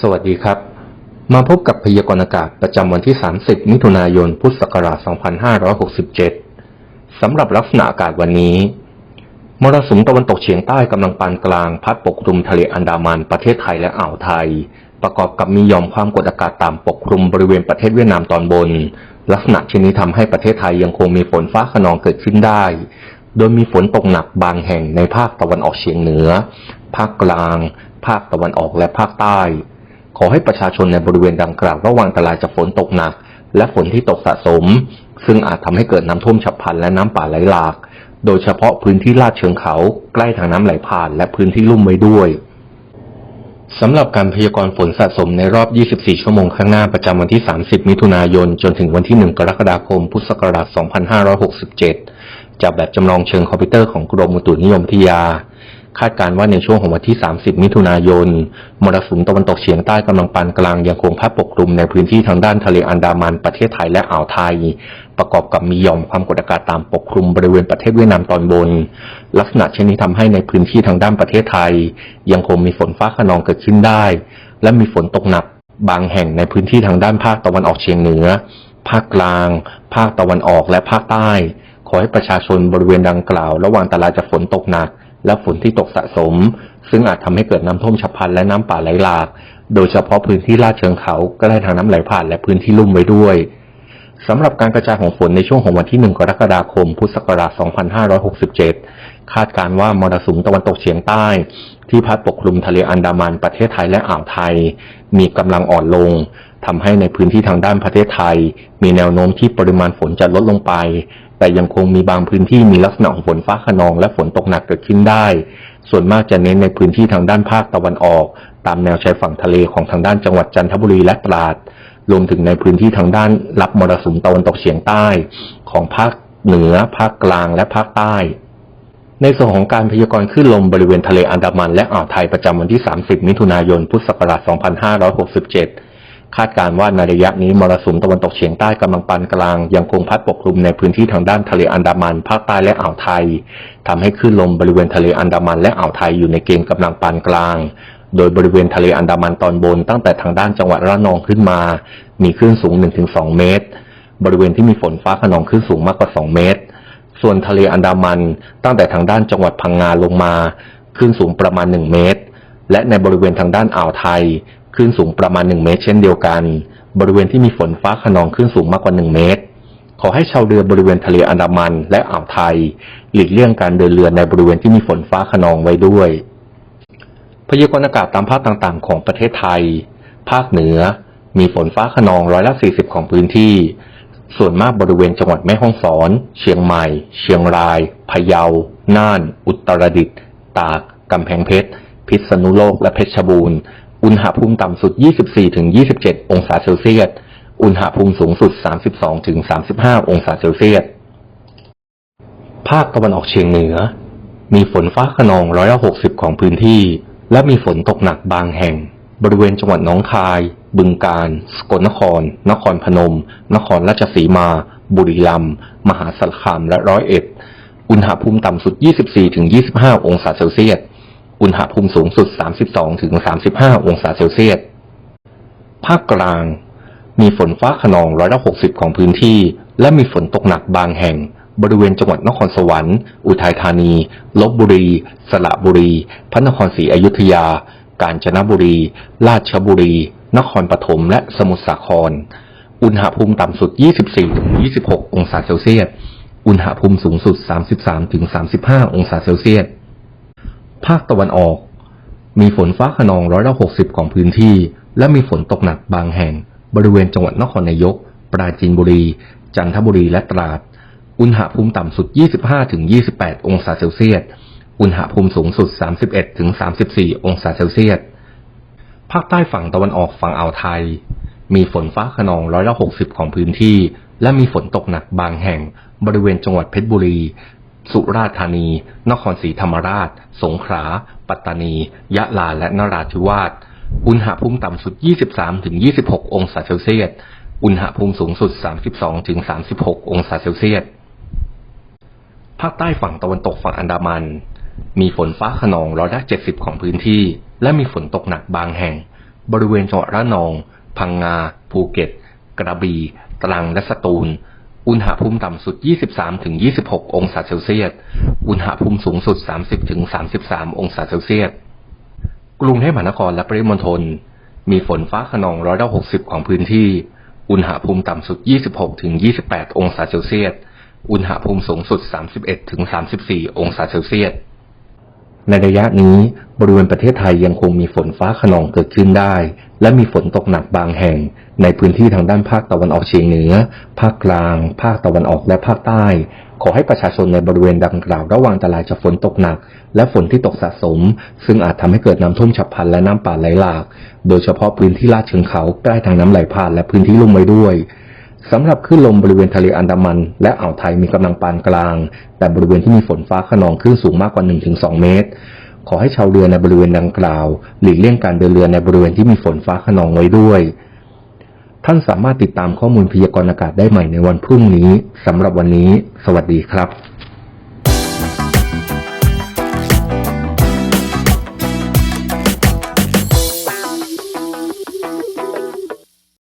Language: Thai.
สวัสดีครับ มาพบกับพยากรณ์อากาศประจำวันที่ 30 มิถุนายน พุทธศักราช 2567 สำหรับลักษณะอากาศวันนี้ มรสุมตะวันตกเฉียงใต้กำลังปานกลางพัดปกคลุมทะเลอันดามันประเทศไทยและอ่าวไทย ประกอบกับมียอมความกดอากาศต่ำปกคลุมบริเวณประเทศเวียดนามตอนบน ลักษณะเช่นนี้ทำให้ประเทศไทยยังคงมีฝนฟ้าขนองเกิดขึ้นได้ โดยมีฝนตกหนักบางแห่งในภาคตะวันออกเฉียงเหนือ ภาคกลาง ภาคตะวันออกและภาคใต้ ขอให้ประชาชนในบริเวณดังกล่าวระวังอันตรายจากฝนตกหนัก และฝนที่ตกสะสม ซึ่งอาจทำให้เกิดน้ำท่วมฉับพลันและน้ำป่าไหลหลาก โดยเฉพาะพื้นที่ลาดเชิงเขา ใกล้ทางน้ำไหลผ่านและพื้นที่ลุ่มไว้ด้วยสำหรับการพยากรณ์ฝนสะสมในรอบ 24 ชั่วโมงข้างหน้าประจำวันที่ 30 มิถุนายน จนถึงวันที่ 1 กรกฎาคม พุทธศักราช 2567 จากแบบจำลองเชิงคอมพิวเตอร์ของกรมอุตุนิยมวิทยา คาดการณ์ว่าในช่วงของวันที่ 30 มิถุนายน มรสุมตะวันตกเฉียงใต้กำลังปานกลางยังคงพัดปกคลุมในพื้นที่ทางด้านทะเลอันดามันประเทศไทยและอ่าวไทย ประกอบกับมีหย่อมความกดอากาศต่ำปกคลุมบริเวณประเทศเวียดนามตอนบน ลักษณะเช่นนี้ทำให้ในพื้นที่ทางด้านประเทศไทย ยังคงมีฝนฟ้าขนองเกิดขึ้นได้ และมีฝนตกหนักบางแห่งในพื้นที่ทางด้านภาคตะวันออกเฉียงเหนือ ภาคกลาง ภาคตะวันออกและภาคใต้ ขอให้ประชาชนบริเวณดังกล่าว ระวังอันตรายจากฝนตกหนัก และฝนที่ตกสะสม ซึ่งอาจทำให้เกิดน้ำท่วมฉับพลันและน้ำป่าไหลหลาก โดยเฉพาะพื้นที่ลาดเชิงเขาใกล้ทางน้ำไหลผ่านและพื้นที่ลุ่มไว้ด้วยสำหรับการกระจายของฝนในช่วงของวันที่ 1 กรกฎาคม พุทธศักราช 2567 คาดการว่ามรสุมตะวันตกเฉียงใต้ ที่พัดปกคลุมทะเลอันดามันประเทศไทยและอ่าวไทย มีกำลังอ่อนลงทำให้ในพื้นที่ทางด้านประเทศไทย มีแนวโน้มที่ปริมาณฝนจะลดลงไป แต่ยังคงมีบางพื้นที่มีลักษณะของฝนฟ้าขนองและฝนตกหนักเกิดขึ้นได้ ส่วนมากจะเน้นในพื้นที่ทางด้านภาคตะวันออก ตามแนวชายฝั่งทะเลของทางด้านจังหวัดจันทบุรีและตราด รวมถึงในพื้นที่ทางด้านรับมรสุมตะวันตกเฉียงใต้ ของภาคเหนือ ภาคกลางและภาคใต้ ในส่วนของการพยากรณ์คลื่นลมบริเวณทะเลอันดามันและอ่าวไทยประจำวันที่ 30 มิถุนายน พุทธศักราช 2567 คาดการณ์ว่าในระยะนี้มรสุมตะวันตกเฉียงใต้กำลังปานกลาง ยังคงพัดปกคลุมในพื้นที่ทางด้านทะเลอันดามันภาคใต้และอ่าวไทยทำให้คลื่นลมบริเวณทะเลอันดามันและอ่าวไทยอยู่ในเกณฑ์กำลังปานกลาง โดยบริเวณทะเลอันดามันตอนบนตั้งแต่ทางด้านจังหวัดระนองขึ้นมา มีคลื่นสูง 1-2 เมตร บริเวณที่มีฝนฟ้าขนองคลื่นสูงมากกว่า 2 เมตร ส่วนทะเลอันดามันตั้งแต่ทางด้านจังหวัดพังงาลงมาคลื่นสูงประมาณ 1 เมตร และในบริเวณทางด้านอ่าวไทย คลื่นสูงประมาณ 1 เมตร เช่นเดียวกัน บริเวณที่มีฝนฟ้าขนองคลื่นสูงมากกว่า 1 เมตร ขอให้ชาวเรือบริเวณทะเลอันดามันและอ่าวไทย หลีกเลี่ยงการเดินเรือในบริเวณที่มีฝนฟ้าขนองไว้ด้วย พยากรณ์อากาศตามภาคต่างๆ ของประเทศไทย ภาคเหนือ มีฝนฟ้าขนองร้อยละ 40 ของพื้นที่ ส่วนมากบริเวณจังหวัดแม่ฮ่องสอน เชียงใหม่ เชียงราย พะเยา น่าน อุตรดิตถ์ ตาก กำแพงเพชร พิษณุโลก และเพชรบูรณ์ อุณหภูมิต่ำสุด 24-27 องศาเซลเซียส อุณหภูมิสูงสุด 32-35 องศาเซลเซียส ภาคตะวันออกเฉียงเหนือ มีฝนฟ้าขนองร้อยละ60 ของพื้นที่ และมีฝนตกหนักบางแห่ง บริเวณจังหวัดหนองคาย บึงกาฬ สกลนคร นครพนม นครราชสีมา บุรีรัมย์ มหาสารคาม และร้อยเอ็ด อุณหภูมิต่ำสุด 24-25 องศาเซลเซียส อุณหภูมิสูงสุด 32-35 องศาเซลเซียส ภาคกลาง มีฝนฟ้าขนองร้อยละ60 ของพื้นที่ และมีฝนตกหนักบางแห่ง บริเวณจังหวัดนครสวรรค์ อุทัยธานี ลบบุรี สระบุรี พระนครศรีอยุธยา กาญจนบุรี ราชบุรี นครปฐม และสมุทรสาคร อุณหภูมิต่ำสุด 24-26 องศาเซลเซียส อุณหภูมิสูงสุด 33-35 องศาเซลเซียส ภาคตะวันออก มีฝนฟ้าขนองร้อยละ60ของพื้นที่ และมีฝนตกหนักบางแห่ง บริเวณจังหวัดนครนายก ปราจีนบุรี จันทบุรีและตราด อุณหภูมิต่ำสุด 25-28 องศาเซลเซียส อุณหภูมิสูงสุด 31-34 องศาเซลเซียส ภาคใต้ฝั่งตะวันออกฝั่งอ่าวไทย มีฝนฟ้าขนองร้อยละ60ของพื้นที่ และมีฝนตกหนักบางแห่ง บริเวณจังหวัดเพชรบุรี สุราษฎร์ธานี นครศรีธรรมราช สงขลา ปัตตานี ยะลา และนราธิวาส อุณหภูมิต่ำสุด 23-26 องศาเซลเซียส อุณหภูมิสูงสุด 32-36 องศาเซลเซียส ภาคใต้ฝั่งตะวันตกฝั่งอันดามัน มีฝนฟ้าขนองร้อยละ70 ของพื้นที่ และมีฝนตกหนักบางแห่ง บริเวณจังหวัดระนอง พังงา ภูเก็ต กระบี่ ตรัง และสตูล อุณหภูมิต่ำสุด 23-26 องศาเซลเซียส อุณหภูมิสูงสุด 30-33 องศาเซลเซียส กรุงเทพมหานครและปริมณฑลมีฝนฟ้าขนองร้อยละ60 ของพื้นที่ อุณหภูมิต่ำสุด 26-28 องศาเซลเซียส อุณหภูมิสูงสุด 31-34 องศาเซลเซียส ในระยะนี้บริเวณประเทศไทยยังคงมีฝนฟ้าขนองเกิดขึ้นได้ และมีฝนตกหนักบางแห่ง ในพื้นที่ทางด้านภาคตะวันออกเฉียงเหนือ ภาคกลาง ภาคตะวันออกและภาคใต้ ขอให้ประชาชนในบริเวณดังกล่าวระวังอันตรายจากฝนตกหนัก และฝนที่ตกสะสม ซึ่งอาจทำให้เกิดน้ำท่วมฉับพลันและน้ำป่าไหลหลาก โดยเฉพาะพื้นที่ลาดเชิงเขาใกล้ทางน้ำไหลผ่านและพื้นที่ลุ่มไว้ด้วย สำหรับคลื่นลมบริเวณทะเลอันดามัน และอ่าวไทยมีกำลังปานกลาง แต่บริเวณที่มีฝนฟ้าขนองคลื่นสูงมากกว่า 1-2 เมตร ขอให้ชาวเรือในบริเวณดังกล่าว หลีกเลี่ยงการเดินเรือในบริเวณที่มีฝนฟ้าขนองไว้ด้วย ท่านสามารถติดตามข้อมูลพยากรณ์อากาศได้ใหม่ในวันพรุ่งนี้สำหรับวันนี้ สวัสดีครับ